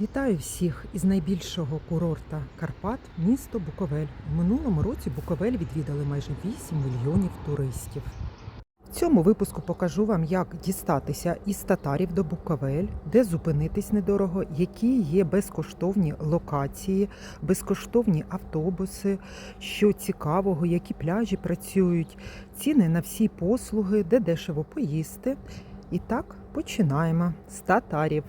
Вітаю всіх із найбільшого курорта Карпат, місто Буковель. В минулому році Буковель відвідали майже 8 мільйонів туристів. В цьому випуску покажу вам, як дістатися із татарів до Буковель, де зупинитись недорого, які є безкоштовні локації, безкоштовні автобуси, що цікавого, які пляжі працюють, ціни на всі послуги, де дешево поїсти. І так починаємо з татарів.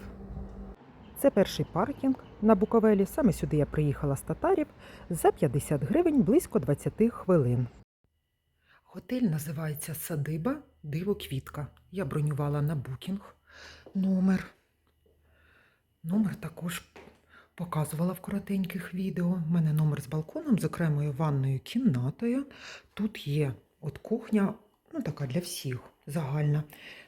Це перший паркінг на Буковелі. Саме сюди я приїхала з татарів за 50 гривень близько 20 хвилин. Готель називається Садиба Диво Квітка. Я бронювала на букінг номер. Номер також показувала в коротеньких відео. У мене номер з балконом, з ванною кімнатою. Тут є от кухня, ну така для всіх, загальна.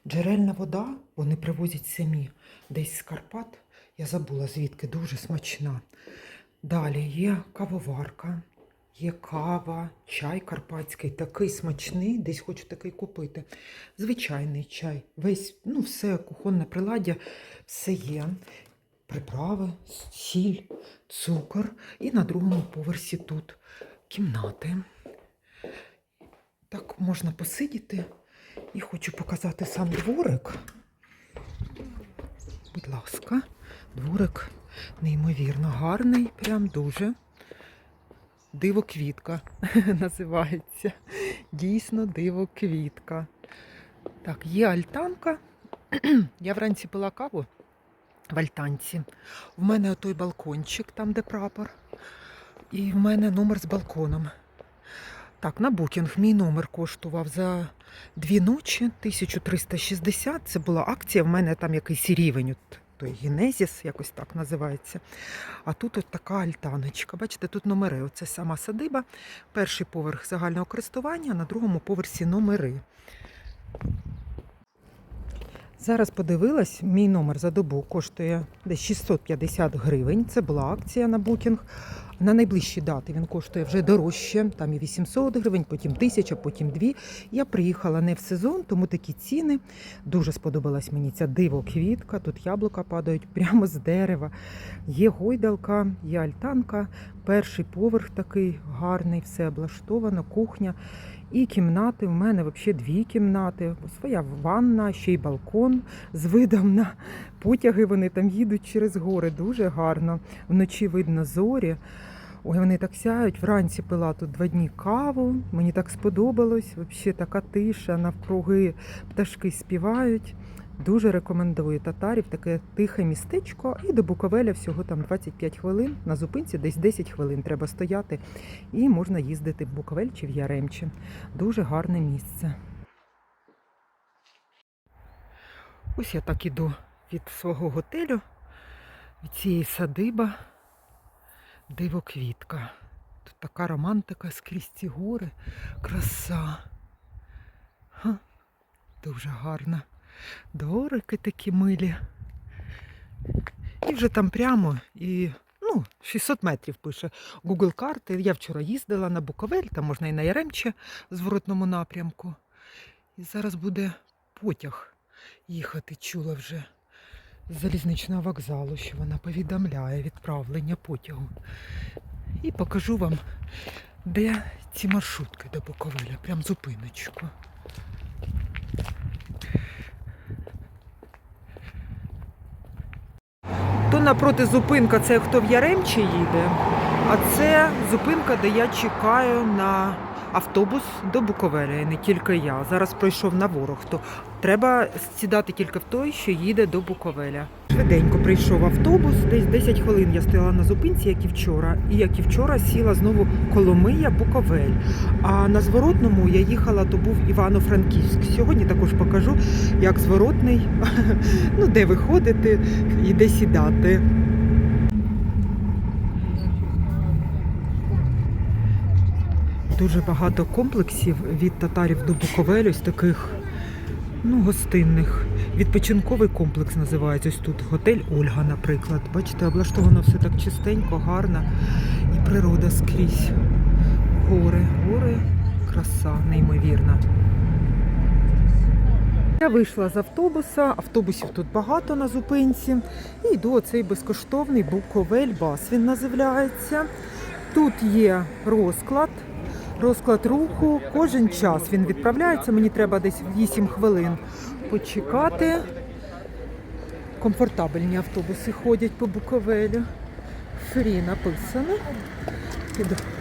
Джерельна вода вони привозять самі десь з Карпат. Я забула звідки дуже смачна. Далі є кавоварка, є кава, чай карпатський, такий смачний, десь хочу такий купити. Звичайний чай. Весь, ну, все кухонне приладдя, все є. Приправи, сіль, цукор. І на другому поверсі тут кімнати. Так можна посидіти. І хочу показати сам дворик. Будь ласка. Дворик неймовірно гарний, прям дуже. Диво квітка називається. Дійсно диво квітка. Так, є альтанка. Я вранці пила каву в альтанці. В мене отой балкончик, там де прапор. І в мене номер з балконом. Так, на букінг мій номер коштував за дві ночі 1360. Це була акція. В мене там якийсь рівень. Той Генезіс, якось так називається. А тут от така альтаночка. Бачите, тут номери. Оце сама садиба. Перший поверх загального користування, на другому поверсі номери. Зараз подивилась, мій номер за добу коштує десь 650 гривень. Це була акція на букінг. На найближчі дати він коштує вже дорожче, там і 800 гривень, потім 1000, потім 2. Я приїхала не в сезон, тому такі ціни. Дуже сподобалась мені ця диво квітка. Тут яблука падають прямо з дерева. Є гойдалка, є альтанка, перший поверх такий гарний, все облаштовано, кухня. І кімнати. В мене взагалі дві кімнати, своя ванна, ще й балкон з видом на потяги. Вони там їдуть через гори. Дуже гарно. Вночі видно зорі. Ой, вони так сяють. Вранці пила тут два дні каву. Мені так сподобалось. Взагалі така тиша, навкруги пташки співають. Дуже рекомендую татарів, таке тихе містечко. І до Буковеля всього там 25 хвилин. На зупинці десь 10 хвилин треба стояти. І можна їздити в Буковель чи в Яремче. Дуже гарне місце. Ось я так іду від свого готелю, від цієї садиба. Диво квітка. Тут така романтика скрізь ці гори, краса. Ха, дуже гарна. Дворики такі милі. І вже там прямо і ну, 600 метрів пише Google карти. Я вчора їздила на Буковель, там можна і на Яремче в зворотному напрямку. І зараз буде потяг їхати, чула вже з залізничного вокзалу, що вона повідомляє відправлення потягу. І покажу вам, де ці маршрутки до Буковеля, прям зупиночку. То напроти зупинка це хто в Яремчі їде, а це зупинка, де я чекаю на автобус до Буковеля, не тільки я. Зараз пройшов на ворог, треба сідати тільки в той, що їде до Буковеля. Швиденько прийшов автобус, десь 10 хвилин я стояла на зупинці, як і вчора. І як і вчора сіла знову Коломия, Буковель. А на зворотному я їхала, то був Івано-Франківськ. Сьогодні також покажу, як зворотний, ну де виходити і де сідати. Дуже багато комплексів від татарів до Буковель, ось таких ну, гостинних. Відпочинковий комплекс називається ось тут готель Ольга, наприклад. Бачите, облаштовано все так чистенько, гарно. І природа скрізь. Гори, гори, краса неймовірна. Я вийшла з автобуса, автобусів тут багато на зупинці. І йду оцей безкоштовний Буковель Бас. Він називається. Тут є розклад, розклад руху. Кожен час він відправляється. Мені треба десь 8 хвилин почекати. Комфортабельні автобуси ходять по Буковелю. Фрі написано.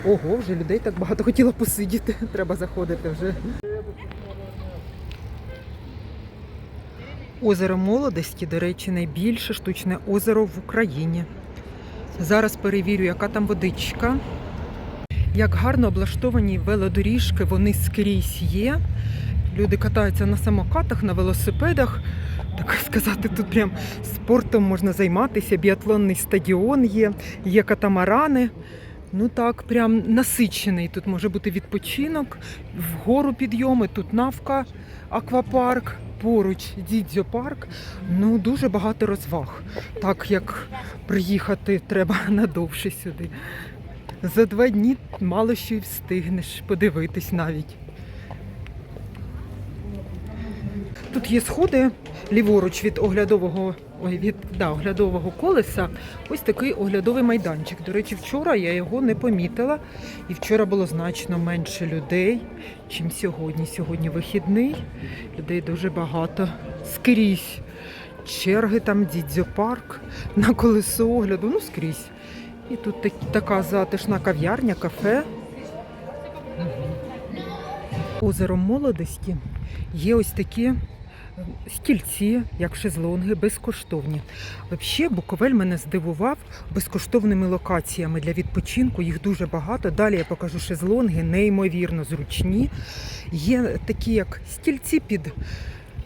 Ого, вже людей так багато хотіла посидіти. Треба заходити вже. Озеро молодості, до речі, найбільше штучне озеро в Україні. Зараз перевірю, яка там водичка. Як гарно облаштовані велодоріжки, вони скрізь є. Люди катаються на самокатах, на велосипедах. Так сказати, тут прям спортом можна займатися. Біатлонний стадіон є, є катамарани. Ну так, прям насичений. Тут може бути відпочинок, вгору підйоми, тут навка, аквапарк, поруч дідзьо парк. Ну, дуже багато розваг. Так як приїхати треба надовше сюди. За два дні мало що й встигнеш подивитись навіть. Тут є сходи ліворуч від оглядового ой, від да, оглядового колеса. Ось такий оглядовий майданчик. До речі, вчора я його не помітила. І вчора було значно менше людей, чим сьогодні. Сьогодні вихідний. Людей дуже багато. Скрізь. Черги там, дідзьопарк, на колесо огляду, ну скрізь. І тут так, така затишна кав'ярня, кафе. Озером молодості є ось такі е, стільці, як шезлонги, безкоштовні. Взагалі, Буковель мене здивував безкоштовними локаціями для відпочинку. Їх дуже багато. Далі я покажу шезлонги, неймовірно зручні. Є такі, як стільці під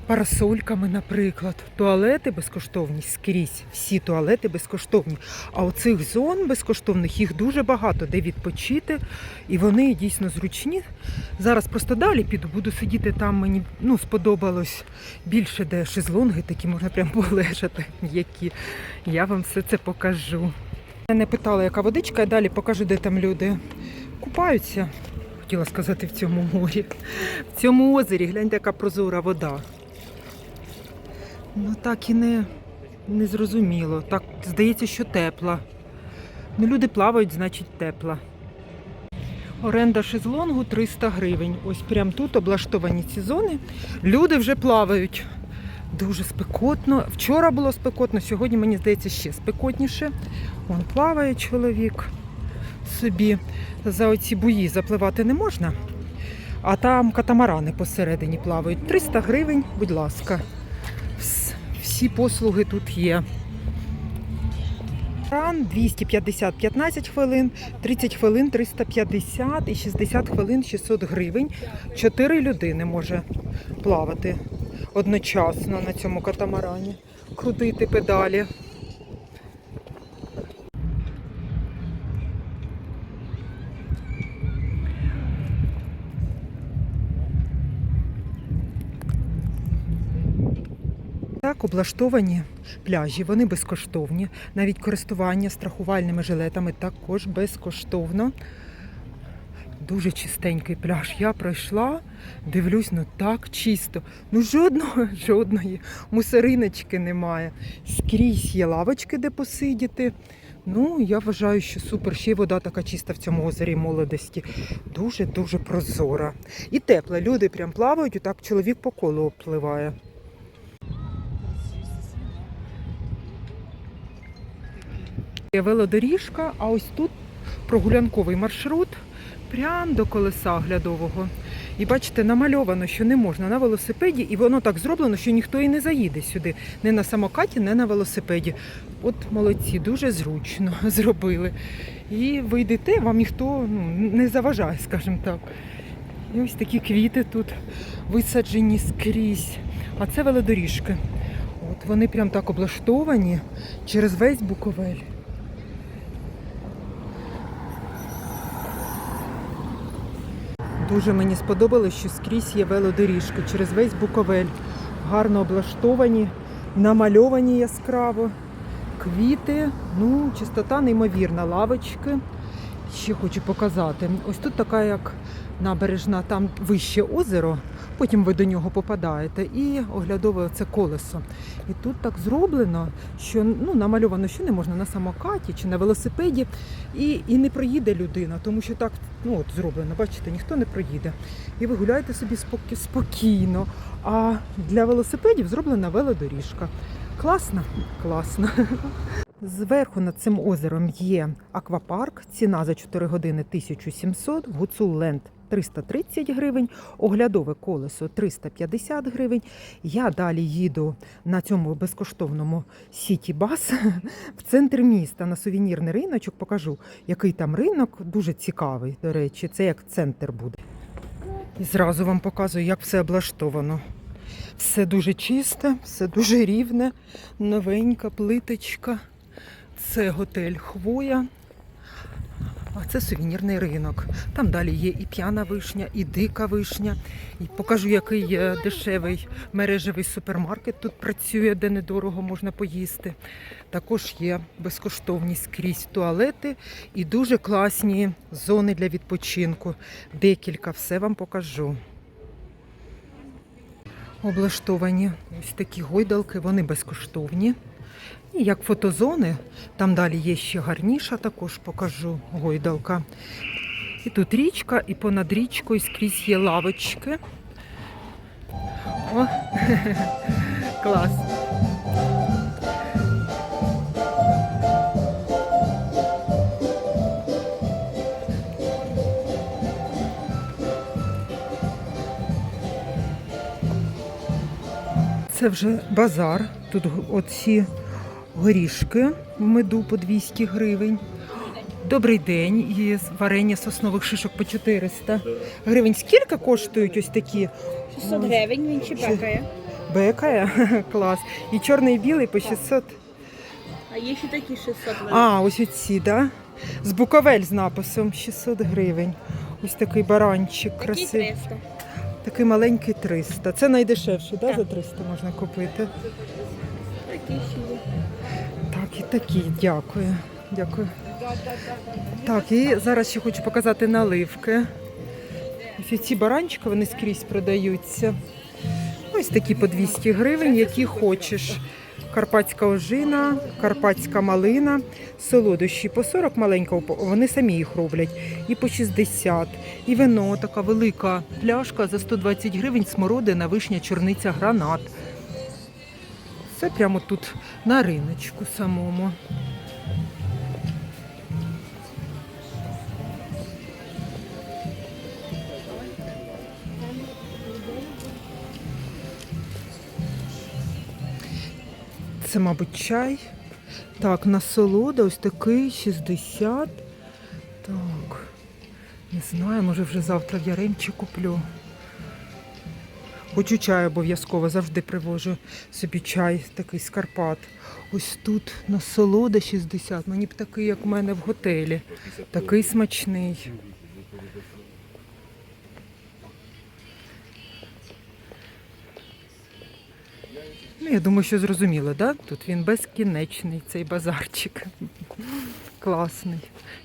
парасольками, наприклад. Туалети безкоштовні скрізь. Всі туалети безкоштовні. А оцих зон безкоштовних їх дуже багато, де відпочити. І вони дійсно зручні. Зараз просто далі піду, буду сидіти там. Мені ну, сподобалось більше, де шезлонги, такі можна прям полежати, які. Я вам все це покажу. Я не питала, яка водичка, я далі покажу, де там люди купаються. Хотіла сказати в цьому морі. В цьому озері гляньте, яка прозора вода. Ну так і не, не зрозуміло. Так здається, що тепла. Ну, люди плавають, значить тепла. Оренда шезлонгу 300 гривень. Ось прямо тут облаштовані ці зони. Люди вже плавають. Дуже спекотно. Вчора було спекотно, сьогодні, мені здається, ще спекотніше. Вон плаває чоловік собі. За оці буї запливати не можна. А там катамарани посередині плавають. 300 гривень, будь ласка. Вс- Всі послуги тут є. Ран 250 15 хвилин, 30 хвилин 350 і 60 хвилин 600 гривень. Чотири людини може плавати одночасно на цьому катамарані, крутити педалі. Так облаштовані пляжі, вони безкоштовні. Навіть користування страхувальними жилетами також безкоштовно. Дуже чистенький пляж. Я пройшла, дивлюсь, ну так чисто. Ну жодного, жодної мусориночки немає. Скрізь є лавочки, де посидіти. Ну, я вважаю, що супер. Ще й вода така чиста в цьому озері молодості. Дуже-дуже прозора. І тепла. Люди прям плавають, отак чоловік по колу обпливає. Велодоріжка, а ось тут прогулянковий маршрут прямо до колеса оглядового. І бачите, намальовано, що не можна на велосипеді, і воно так зроблено, що ніхто і не заїде сюди. Не на самокаті, не на велосипеді. От молодці, дуже зручно зробили. І ви йдете, вам ніхто ну, не заважає, скажімо так. І ось такі квіти тут висаджені скрізь. А це велодоріжки. От вони прям так облаштовані через весь Буковель. Дуже мені сподобалось, що скрізь є велодоріжки через весь Буковель. Гарно облаштовані, намальовані яскраво. Квіти, ну, чистота неймовірна, лавочки. Ще хочу показати. Ось тут така як набережна, там вище озеро, Потім ви до нього попадаєте і оглядове це колесо. І тут так зроблено, що ну, намальовано, що не можна на самокаті чи на велосипеді, і, і не проїде людина, тому що так ну, от зроблено, бачите, ніхто не проїде. І ви гуляєте собі спокі- спокійно. А для велосипедів зроблена велодоріжка. Класно? Класно. Зверху над цим озером є аквапарк. Ціна за 4 години 1700, Гуцул Ленд 330 гривень, оглядове колесо 350 гривень. Я далі їду на цьому безкоштовному Сіті Бас в центр міста на сувенірний риночок. Покажу, який там ринок. Дуже цікавий, до речі, це як центр буде. І зразу вам показую, як все облаштовано. Все дуже чисте, все дуже рівне, новенька плиточка. Це готель Хвоя. А це сувенірний ринок. Там далі є і п'яна вишня, і дика вишня. І покажу, який е, дешевий мережевий супермаркет тут працює, де недорого можна поїсти. Також є безкоштовні скрізь туалети і дуже класні зони для відпочинку. Декілька, все вам покажу. Облаштовані ось такі гойдалки, вони безкоштовні. Як фотозони, там далі є ще гарніша, також покажу гойдалка. І тут річка, і понад річкою скрізь є лавочки. О, клас. Це вже базар. Тут оці горішки в меду по 200 гривень. Добрий день. І варення соснових шишок по 400 гривень. Скільки коштують ось такі? 600 гривень він чебекає. Бекає? Бекає? Клас. І чорний і білий по 600. А є ще такі 600 гривень. А, ось оці, да? З Буковель з написом 600 гривень. Ось такий баранчик красивий. 300. Такий маленький 300. Це найдешевший, да? Так. за 300 можна купити. Такі ще є. І такі, дякую. Дякую. Так, і зараз ще хочу показати наливки. Ось ці баранчики вони скрізь продаються. Ось такі по 200 гривень, які хочеш. Карпатська ожина, карпатська малина, солодощі по 40 маленька, вони самі їх роблять, і по 60. І вино, така велика пляшка за 120 гривень, смородина, вишня, чорниця, гранат. Це прямо тут на риночку самому. Це, мабуть, чай. Так, насолода, ось такий 60. Так. Не знаю, може вже завтра в Яремчі куплю. Хочу чай обов'язково, завжди привожу собі чай такий з Карпат. Ось тут насолода 60. Мені б такий, як у мене в готелі. Такий смачний. Ну, я думаю, що зрозуміло, да? Тут він безкінечний, цей базарчик. Класний.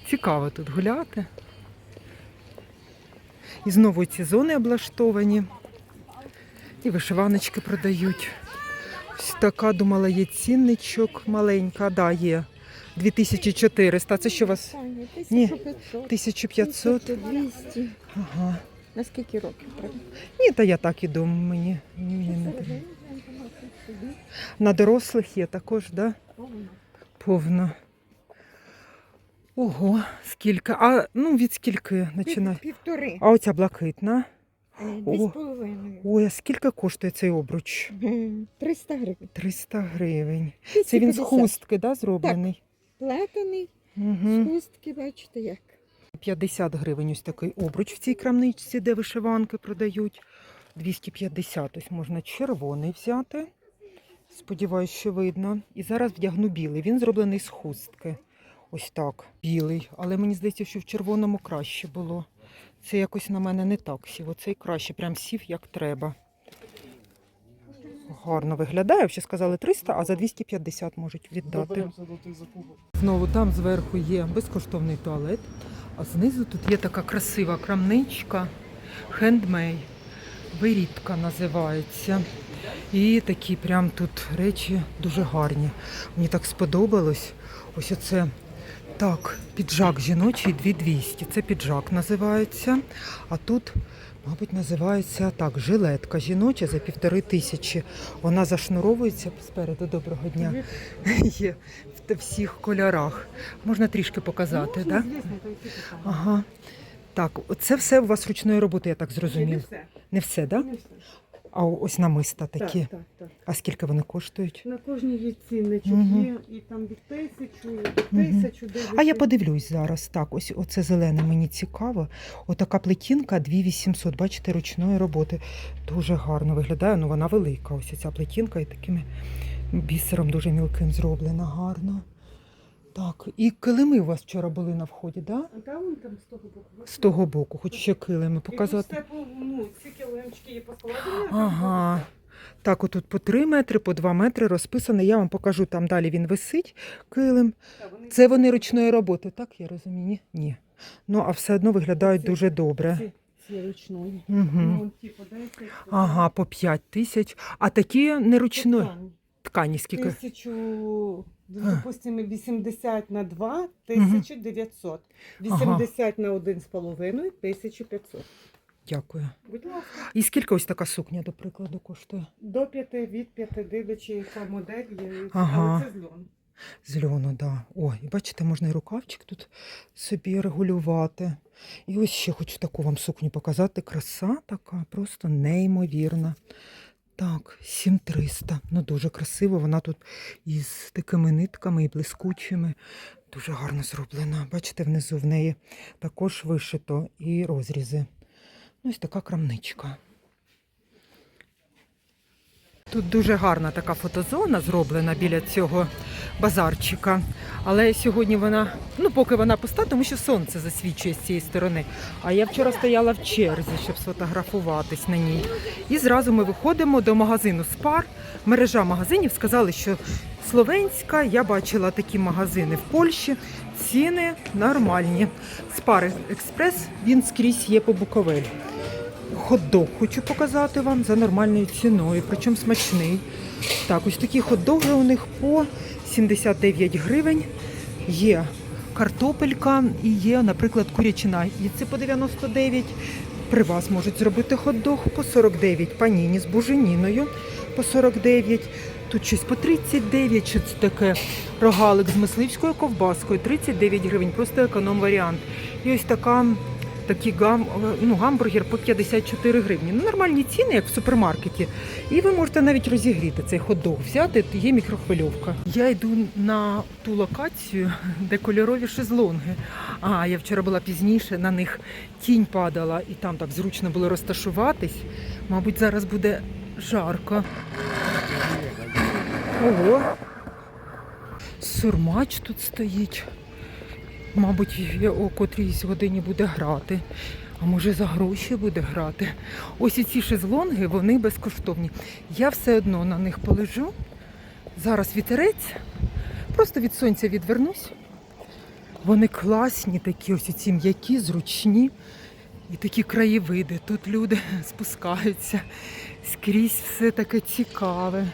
Цікаво тут гуляти. І знову ці зони облаштовані. І вишиваночки продають. Ось така, думала, є цінничок маленька, да, є. 2400. Це що у вас? Ні. 1500. 1500? 200. Ага. На скільки років? Ні, та я так іду. Мені, мені не треба. На дорослих є також, так? да? Повно. Ого, скільки. А ну від скільки починає? Півтори. А оця блакитна. О. Ой, а скільки коштує цей обруч? 300 гривень. 300 гривень. Це він з 250. хустки, да, зроблений? Плетений, з Угу. хустки, бачите як. 50 гривень ось такий обруч в цій крамничці, де вишиванки продають. 250, ось можна червоний взяти. Сподіваюсь, що видно. І зараз вдягну білий. Він зроблений з хустки. Ось так, білий. Але мені здається, що в червоному краще було. Це якось на мене не так сів. Оцей краще, прям сів як треба. Гарно виглядає. Ще сказали 300, а за 250 можуть віддати. Знову там зверху є безкоштовний туалет, а знизу тут є така красива крамничка хендмей. Вирідка називається. І такі прям тут речі дуже гарні. Мені так сподобалось. Ось оце так, піджак жіночий 2200. Це піджак називається. А тут, мабуть, називається так, жилетка жіноча за півтори тисячі. Вона зашнуровується спереду. Доброго дня. Є в всіх кольорах. Можна трішки показати, так? Ага. Так, це все у вас ручної роботи, я так зрозумів. Не все, так? Да? А ось намиста такі. Так, так, так. А скільки вони коштують? На кожній є цінничок, Мгм. є і там від тисячу, і до Мгм. тисячу, дев'ять. А я подивлюсь зараз. Так, ось оце зелене мені цікаво. Отака плетінка 2800, бачите, ручної роботи. Дуже гарно виглядає. Ну вона велика. Ось ця плетінка і таким бісером дуже мілким зроблена. Гарно. Так, і килими у вас вчора були на вході, так? Да? А та вон там з того боку. З того боку, хоч ще килими І тут показати. все по, ну, ці килимчики є поскладені. Ага. Так, отут по 3 метри, по 2 метри розписано. Я вам покажу, там далі він висить, килим. Це вони ручної роботи, так я розумію? Ні? Ні. Ну, а все одно виглядають Ці- дуже добре. Ці, ці ручної. Угу. Ну, 10. Ага, по 5 тисяч. А такі не ручної Ткань. Ткані скільки? Тисячу, допустимо, 80 на 2 – 1900. 80 на 1,5 – 1500. Дякую. Будь ласка. І скільки ось така сукня, до прикладу, коштує? До 5, від 5, дивлячи, яка модель є. Ага. Але це з льону. З льону, да. Ой, і бачите, можна і рукавчик тут собі регулювати. І ось ще хочу таку вам сукню показати. Краса така, просто неймовірна. Так, 7300. Ну дуже красиво. Вона тут із такими нитками і блискучими. Дуже гарно зроблена. Бачите, внизу в неї також вишито і розрізи. Ну, ось така крамничка. Тут дуже гарна така фотозона зроблена біля цього базарчика. Але сьогодні вона, ну поки вона пуста, тому що сонце засвічує з цієї сторони. А я вчора стояла в черзі, щоб сфотографуватись на ній. І зразу ми виходимо до магазину Спар. Мережа магазинів сказали, що словенська. Я бачила такі магазини в Польщі. Ціни нормальні. Спар Експрес він скрізь є по Буковель. Хот-дог хочу показати вам за нормальною ціною, причому смачний. Так, ось такі хот-доги у них по 79 гривень. Є картопелька і є, наприклад, курячина. І це по 99. При вас можуть зробити хот-дог по 49. Паніні з буженіною по 49. Тут щось по 39, що це таке рогалик з мисливською ковбаскою, 39 гривень, просто економ варіант. І ось така такий гам, ну, гамбургер по 54 гривні. Ну, нормальні ціни, як в супермаркеті. І ви можете навіть розігріти цей хот-дог, взяти, є мікрохвильовка. Я йду на ту локацію, де кольорові шезлонги. А, я вчора була пізніше, на них тінь падала, і там так зручно було розташуватись. Мабуть, зараз буде жарко. Ого. Сурмач тут стоїть. Мабуть, о котрійсь годині буде грати. А може за гроші буде грати. Ось і ці шезлонги, вони безкоштовні. Я все одно на них полежу. Зараз вітерець. Просто від сонця відвернусь. Вони класні, такі ось ці м'які, зручні. І такі краєвиди. Тут люди спускаються. Скрізь все таке цікаве.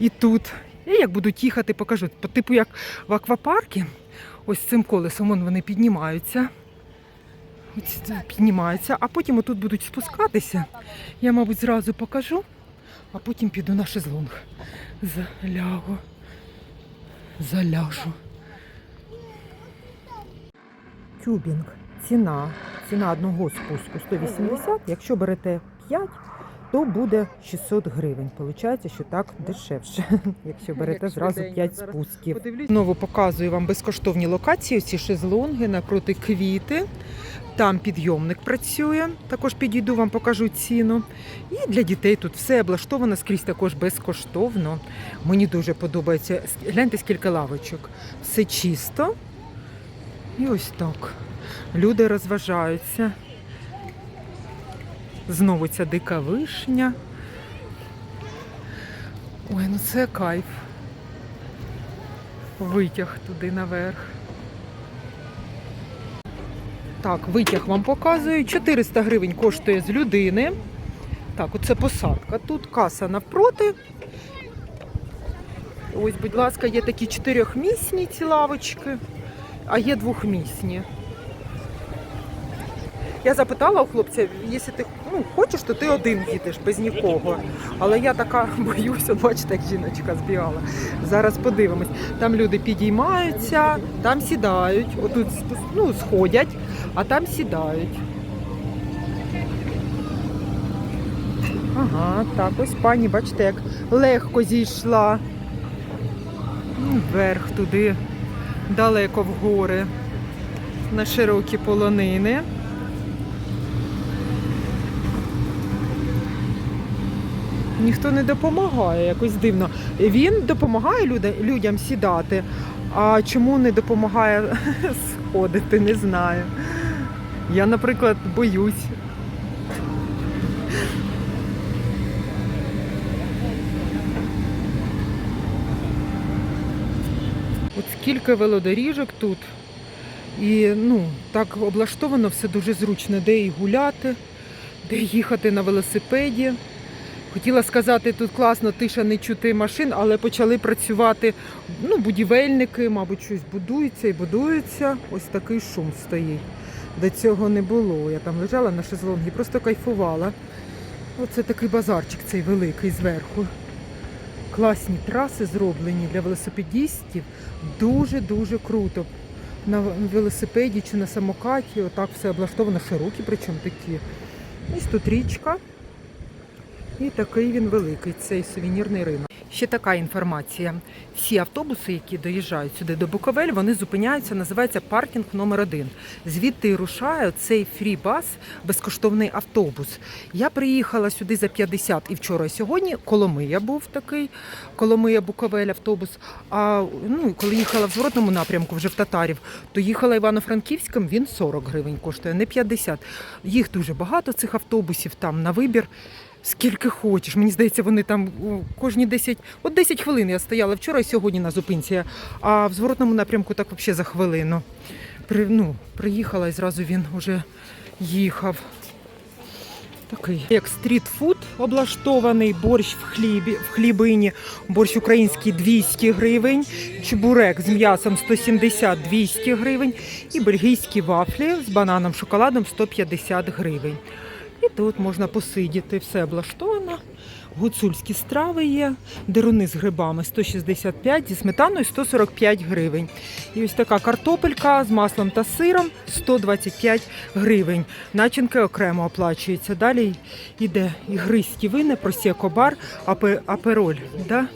І тут. Я як будуть їхати, покажу. Типу як в аквапаркі. Ось цим колесом вон вони піднімаються. Ось піднімаються, а потім отут будуть спускатися. Я, мабуть, зразу покажу, а потім піду на шезлонг. Залягу. Заляжу. Тюбінг. Ціна. Ціна одного спуску 180. Якщо берете 5, то буде 600 гривень. Получається, що так дешевше, якщо берете зразу 5 спусків. Знову показую вам безкоштовні локації, ці шезлонги напроти квіти. Там підйомник працює, також підійду вам покажу ціну. І для дітей тут все облаштовано скрізь також безкоштовно. Мені дуже подобається. Гляньте, скільки лавочок. Все чисто. І ось так. Люди розважаються. Знову ця дика вишня. Ой, ну це кайф. Витяг туди наверх. Так, витяг вам показую. 400 гривень коштує з людини. Так, оце посадка. Тут каса навпроти. Ось, будь ласка, є такі чотирьохмісні ці лавочки, а є двохмісні. Я запитала у хлопця, якщо ти ну, хочеш, то ти один їдеш без нікого. Але я така боюся, бачите, як жіночка збігала. Зараз подивимось. Там люди підіймаються, там сідають, отут ну, сходять, а там сідають. Ага, так, ось пані, бачите, як легко зійшла. Ну, Вверх туди, далеко в гори, на широкі полонини. Ніхто не допомагає, якось дивно. Він допомагає людям сідати, а чому не допомагає сходити, не знаю. Я, наприклад, боюсь. От скільки велодоріжок тут. І ну, так облаштовано все дуже зручно, де і гуляти, де їхати на велосипеді. Хотіла сказати, тут класно, тиша не чути машин, але почали працювати ну, будівельники, мабуть, щось будується і будується. Ось такий шум стоїть. До цього не було. Я там лежала на шезлонгі, просто кайфувала. Оце такий базарчик цей великий зверху. Класні траси зроблені для велосипедістів. Дуже-дуже круто. На велосипеді чи на самокаті, отак все облаштовано, широкі, причому такі. Ось тут річка. І такий він великий, цей сувенірний ринок. Ще така інформація. Всі автобуси, які доїжджають сюди до Буковель, вони зупиняються, називається паркінг номер один. Звідти і рушає цей фрі-бас, безкоштовний автобус. Я приїхала сюди за 50 і вчора, і сьогодні. Коломия був такий, Коломия Буковель автобус. А ну, коли їхала в зворотному напрямку, вже в Татарів, то їхала Івано-Франківським, він 40 гривень коштує, не 50. Їх дуже багато цих автобусів там на вибір. Скільки хочеш. Мені здається, вони там кожні 10, от 10 хвилин я стояла вчора і сьогодні на зупинці, а в зворотному напрямку так взагалі за хвилину. При, ну, приїхала і зразу він вже їхав. Такий як стрітфуд облаштований, борщ в хлібі, в хлібині, борщ український 200 гривень, чебурек з м'ясом 170-200 гривень і бельгійські вафлі з бананом шоколадом 150 гривень. І тут можна посидіти, все облаштовано. Гуцульські страви є, деруни з грибами 165, зі сметаною 145 гривень. І ось така картопелька з маслом та сиром 125 гривень. Начинки окремо оплачуються. Далі йде ігристі вини, просеко бар, апероль. Да?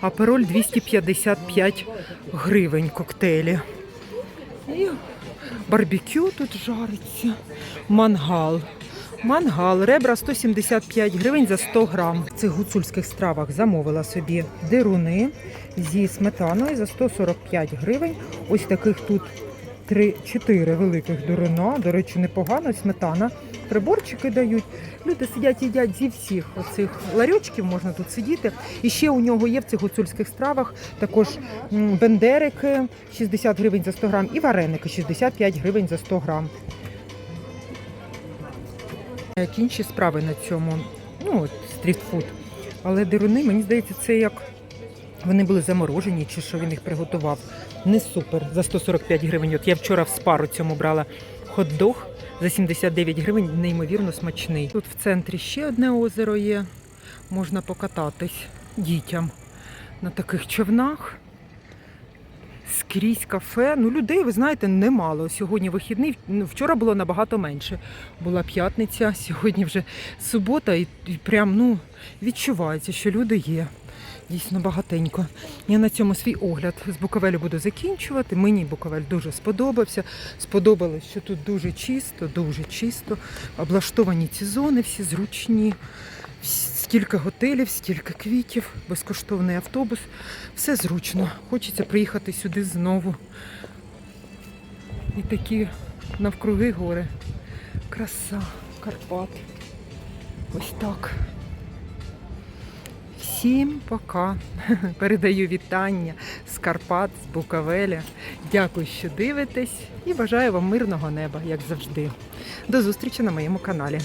Апероль 255 гривень коктейлі. І барбекю тут жариться, мангал. Мангал, ребра 175 гривень за 100 грам. В цих гуцульських стравах замовила собі деруни зі сметаною за 145 гривень. Ось таких тут 3-4 великих деруна. До речі, непогано, сметана. Приборчики дають. Люди сидять, їдять зі всіх оцих ларьочків, можна тут сидіти. І ще у нього є в цих гуцульських стравах також бендерики 60 гривень за 100 грам і вареники 65 гривень за 100 грам. Як інші справи на цьому, ну, стрітфуд. Але деруни, мені здається, це як вони були заморожені, чи що він їх приготував. Не супер. За 145 гривень. От я вчора в спару цьому брала хот-дог за 79 гривень, неймовірно смачний. Тут в центрі ще одне озеро є. Можна покататись дітям на таких човнах. Скрізь кафе. Ну, людей, ви знаєте, немало. Сьогодні вихідний. Ну, вчора було набагато менше. Була п'ятниця, сьогодні вже субота, і, прям ну, відчувається, що люди є. Дійсно багатенько. Я на цьому свій огляд з Буковелю буду закінчувати. Мені Буковель дуже сподобався. Сподобалось, що тут дуже чисто, дуже чисто. Облаштовані ці зони, всі зручні. Всі- Стільки готелів, стільки квітів, безкоштовний автобус. Все зручно. Хочеться приїхати сюди знову. І такі навкруги гори. Краса, Карпат. Ось так. Всім пока. Передаю вітання з Карпат, з Буковеля. Дякую, що дивитесь і бажаю вам мирного неба, як завжди. До зустрічі на моєму каналі.